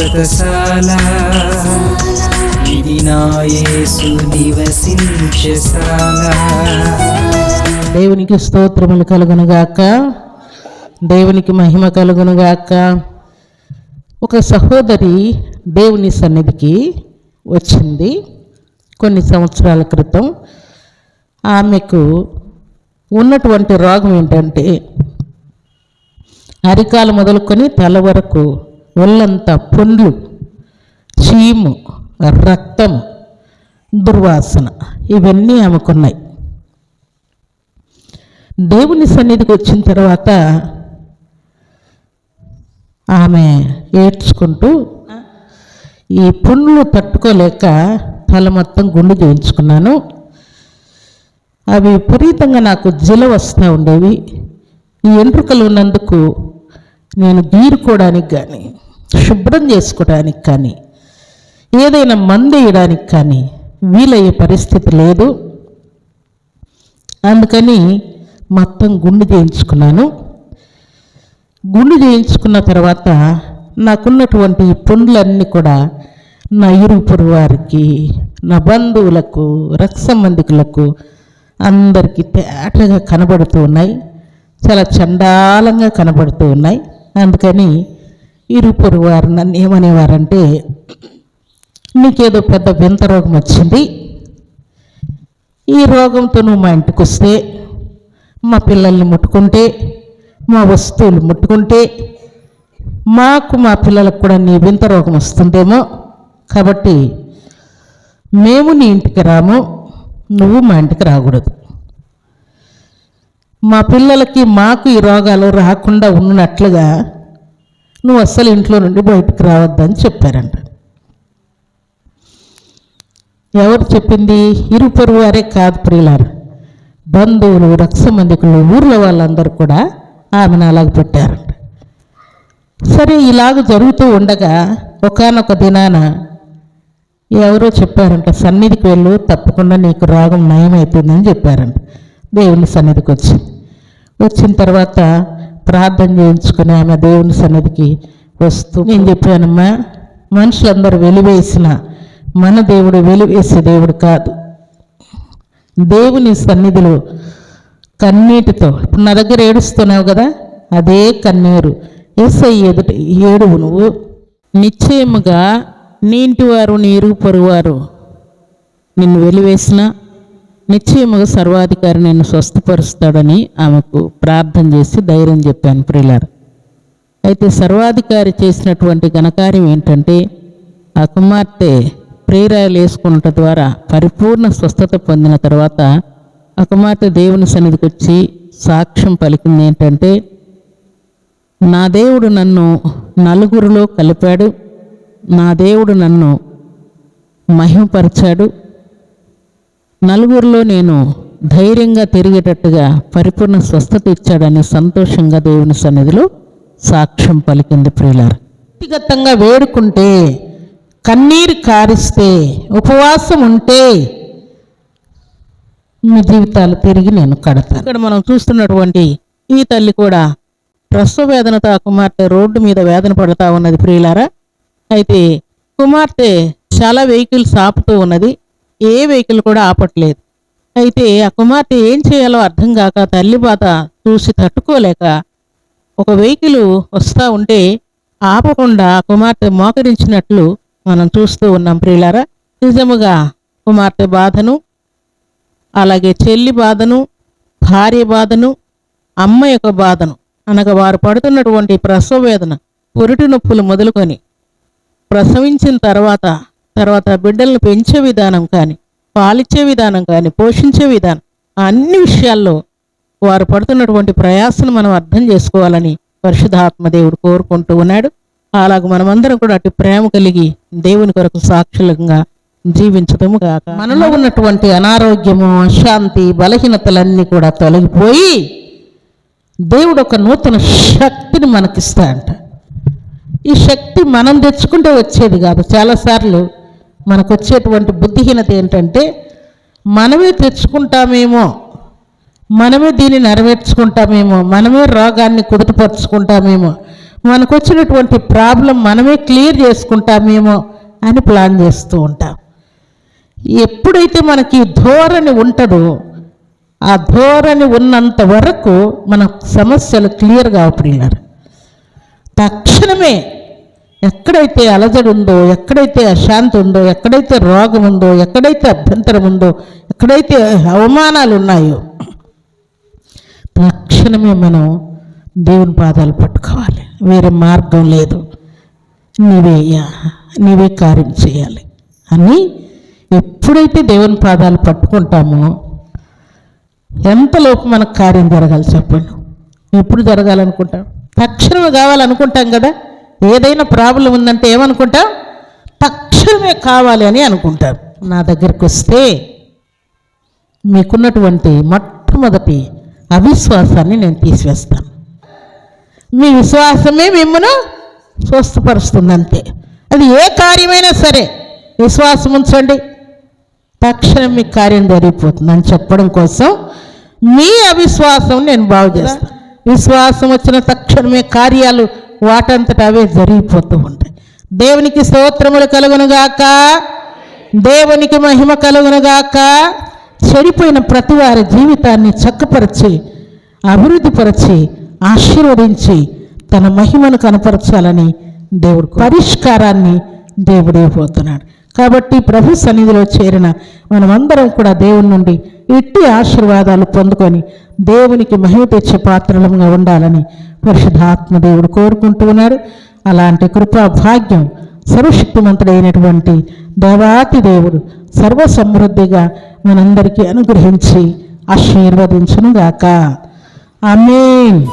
వ్రతశాల ఇది నా నివసించశాల దేవునికి స్తోత్రములు కలుగునుగాక దేవునికి మహిమ కలుగునుగాక ఒక సహోదరి దేవుని సన్నిధికి వచ్చింది కొన్ని సంవత్సరాల క్రితం. ఆమెకు ఉన్నటువంటి రోగం ఏంటంటే అరికాలు మొదలుకొని తల వరకు ఒళ్ళంతా పుండ్లు చీము రక్తము దుర్వాసన ఇవన్నీ ఆమెకున్నాయి. దేవుని సన్నిధికి వచ్చిన తర్వాత ఆమె ఏడ్చుకుంటూ ఈ పుండ్లు తట్టుకోలేక తల మొత్తం గుండు చేయించుకున్నాను. అవి విపరీతంగా నాకు జిల వస్తూ ఉండేవి. ఈ ఎంట్రుకలు ఉన్నందుకు నేను గీరుకోవడానికి కానీ శుభ్రం చేసుకోవడానికి కానీ ఏదైనా మందు వేయడానికి కానీ వీలయ్యే పరిస్థితి లేదు. అందుకని మొత్తం గుండు చేయించుకున్నాను. గుండు చేయించుకున్న తర్వాత నాకున్నటువంటి ఈ పుండ్లన్నీ కూడా నా ఇరుగు పొరుగు వారికి నా బంధువులకు రక్త సంబంధికులకు అందరికీ తేటగా కనబడుతూ ఉన్నాయి. చాలా చండాలంగా కనబడుతూ ఉన్నాయి. అందుకని ఇరుగు పొరుగు వారు నన్ను ఏమనేవారంటే నీకేదో పెద్ద వింత రోగం వచ్చింది. ఈ రోగంతో నువ్వు మా ఇంటికి వస్తే మా పిల్లల్ని ముట్టుకుంటే మా వస్తువులు ముట్టుకుంటే మాకు మా పిల్లలకు కూడా నీ వింత రోగం వస్తుందేమో. కాబట్టి మేము నీ ఇంటికి రాము నువ్వు మా ఇంటికి రాకూడదు. మా పిల్లలకి మాకు ఈ రోగాలు రాకుండా ఉన్నట్లుగా నువ్వు అస్సలు ఇంట్లో నుండి బయటకు రావద్దని చెప్పారంట. ఎవరు చెప్పింది? ఇరుపరు వారే కాదు ప్రియులారు. బంధువులు రక్త ఊర్లో వాళ్ళందరూ కూడా ఆమెను అలాగ పెట్టారంట. సరే ఇలాగ జరుగుతూ ఉండగా ఒకానొక దినాన ఎవరో చెప్పారంట సన్నిధికి వెళ్ళు తప్పకుండా నీకు రోగం నయమవుతుందని చెప్పారంట. దేవుని సన్నిధికి వచ్చి వచ్చిన తర్వాత ప్రార్థన చేయించుకుని ఆమె దేవుని సన్నిధికి వస్తూ నేను చెప్పానమ్మా మనుషులందరూ వెలివేసిన మన దేవుడు వెలివేసే దేవుడు కాదు. దేవుని సన్నిధిలో కన్నీటితో ఇప్పుడు నా దగ్గర ఏడుస్తున్నావు కదా అదే కన్నీరు. ఎస్ఐ ఎదుట ఏడువు నువ్వు. నిశ్చయముగా నీ ఇంటివారు నీ ఇరుగు పొరుగువారు నిన్ను వెలివేసిన నిశ్చయముగా సర్వాధికారి నేను స్వస్థపరుస్తాడని ఆమెకు ప్రార్థన చేసి ధైర్యం చెప్పాను ప్రిలర్ అయితే సర్వాధికారి చేసినటువంటి ఘనకార్యం ఏంటంటే ఆ కుమార్తె ప్రేరాయలు వేసుకున్నట ద్వారా పరిపూర్ణ స్వస్థత పొందిన తర్వాత ఆ కుమార్తె దేవుని సన్నిధికి వచ్చి సాక్ష్యం పలికింది ఏంటంటే నా దేవుడు నన్ను నలుగురిలో కలిపాడు నా దేవుడు నన్ను మహిమపరిచాడు నలుగురిలో నేను ధైర్యంగా తిరిగేటట్టుగా పరిపూర్ణ స్వస్థత ఇచ్చాడని సంతోషంగా దేవుని సన్నిధిలో సాక్ష్యం పలికింది ప్రియులారు. వ్యక్తిగతంగా వేడుకుంటే కన్నీరు కారిస్తే ఉపవాసం ఉంటే మీ జీవితాలు తిరిగి నేను కడతాను. ఇక్కడ మనం చూస్తున్నటువంటి ఈ తల్లి కూడా ప్రసవ వేదనతో ఆ కుమార్తె రోడ్డు మీద వేదన పడుతూ ఉన్నది ప్రియులారా. అయితే కుమార్తె చాలా వెహికల్స్ ఆపుతూ ఉన్నది. ఏ వెహికల్ కూడా ఆపట్లేదు. అయితే ఆ కుమార్తె ఏం చేయాలో అర్థం కాక తల్లి బాధ చూసి తట్టుకోలేక ఒక వెహికల్ వస్తూ ఉంటే ఆపకుండా కుమార్తె మోకరించినట్లు మనం చూస్తూ ఉన్నాం ప్రియులారా. నిజముగా కుమార్తె బాధను అలాగే చెల్లి బాధను భార్య బాధను అమ్మ యొక్క బాధను అనగా వారు పడుతున్నటువంటి ప్రసవ వేదన పురిటి నొప్పులు మొదలుకొని ప్రసవించిన తర్వాత తర్వాత బిడ్డలను పెంచే విధానం కానీ పాలిచ్చే విధానం కానీ పోషించే విధానం అన్ని విషయాల్లో వారు పడుతున్నటువంటి ప్రయాసను మనం అర్థం చేసుకోవాలని పరిశుధాత్మదేవుడు కోరుకుంటూ ఉన్నాడు. అలాగ మనమందరం కూడా అటు ప్రేమ కలిగి దేవుని కొరకు సాక్షులంగా జీవించటము కాక మనలో ఉన్నటువంటి అనారోగ్యము అశాంతి బలహీనతలన్నీ కూడా తొలగిపోయి దేవుడు ఒక నూతన శక్తిని మనకిస్తాడంట. ఈ శక్తి మనం తెచ్చుకుంటే వచ్చేది కాదు. చాలాసార్లు మనకు వచ్చేటువంటి బుద్ధిహీనత ఏంటంటే మనమే తెచ్చుకుంటామేమో మనమే దీన్ని నెరవేర్చుకుంటామేమో మనమే రోగాన్ని కుదుటపరుచుకుంటామేమో మనకు వచ్చినటువంటి ప్రాబ్లం మనమే క్లియర్ చేసుకుంటామేమో అని ప్లాన్ చేస్తూ ఉంటాం. ఎప్పుడైతే మనకి ధోరణి ఉంటుందో ఆ ధోరణి ఉన్నంత వరకు మన సమస్యలు క్లియర్గా అవుతున్నారు తక్షణమే ఎక్కడైతే అలజడి ఉందో ఎక్కడైతే అశాంతి ఉందో ఎక్కడైతే రోగం ఉందో ఎక్కడైతే అభ్యంతరం ఉందో ఎక్కడైతే అవమానాలు ఉన్నాయో తక్షణమే మనం దేవుని పాదాలు పట్టుకోవాలి. వేరే మార్గం లేదు. నీవే నీవే కార్యం చేయాలి అని ఎప్పుడైతే దేవుని పాదాలు పట్టుకుంటామో ఎంతలోపు మనకు కార్యం జరగాలి చెప్పండి? ఎప్పుడు జరగాలనుకుంటాం? తక్షణమే కావాలనుకుంటాం కదా? ఏదైనా ప్రాబ్లం ఉందంటే ఏమనుకుంటాం? తక్షణమే కావాలి అని అనుకుంటాం నా దగ్గరికి వస్తే మీకున్నటువంటి మొట్టమొదటి అవిశ్వాసాన్ని నేను తీసివేస్తాను. మీ విశ్వాసమే మిమ్మను స్వస్థపరుస్తుంది అంతే అది ఏ కార్యమైనా సరే విశ్వాసం ఉంచండి. తక్షణం మీ కార్యం జరిగిపోతుంది అని చెప్పడం కోసం మీ అవిశ్వాసం నేను బాగు చేస్తాను. విశ్వాసం వచ్చిన తక్షణమే కార్యాలు వాటంతట అవే జరిగిపోతూ ఉంటాయి. దేవునికి స్తోత్రములు కలుగునుగాక. దేవునికి మహిమ కలుగునుగాక. చెడిపోయిన ప్రతి వారి జీవితాన్ని చక్కపరిచి అభివృద్ధిపరిచి ఆశీర్వదించి తన మహిమను కనపరచాలని దేవుడు పరిష్కారాన్ని దేవుడు ఇవ్వబోతున్నాడు. కాబట్టి ప్రభు సన్నిధిలో చేరిన మనమందరం కూడా దేవుని నుండి ఇట్టి ఆశీర్వాదాలు పొందుకొని దేవునికి మహిమ తెచ్చే పాత్రలంగా ఉండాలని పరిశుద్ధాత్మ దేవుడు కోరుకుంటూ ఉన్నాడు. అలాంటి కృపా భాగ్యం సర్వశక్తిమంతుడైనటువంటి దేవాతి దేవుడు సర్వసమృద్ధిగా మనందరికీ అనుగ్రహించి ఆశీర్వదించునుగాక. ఆమేన్.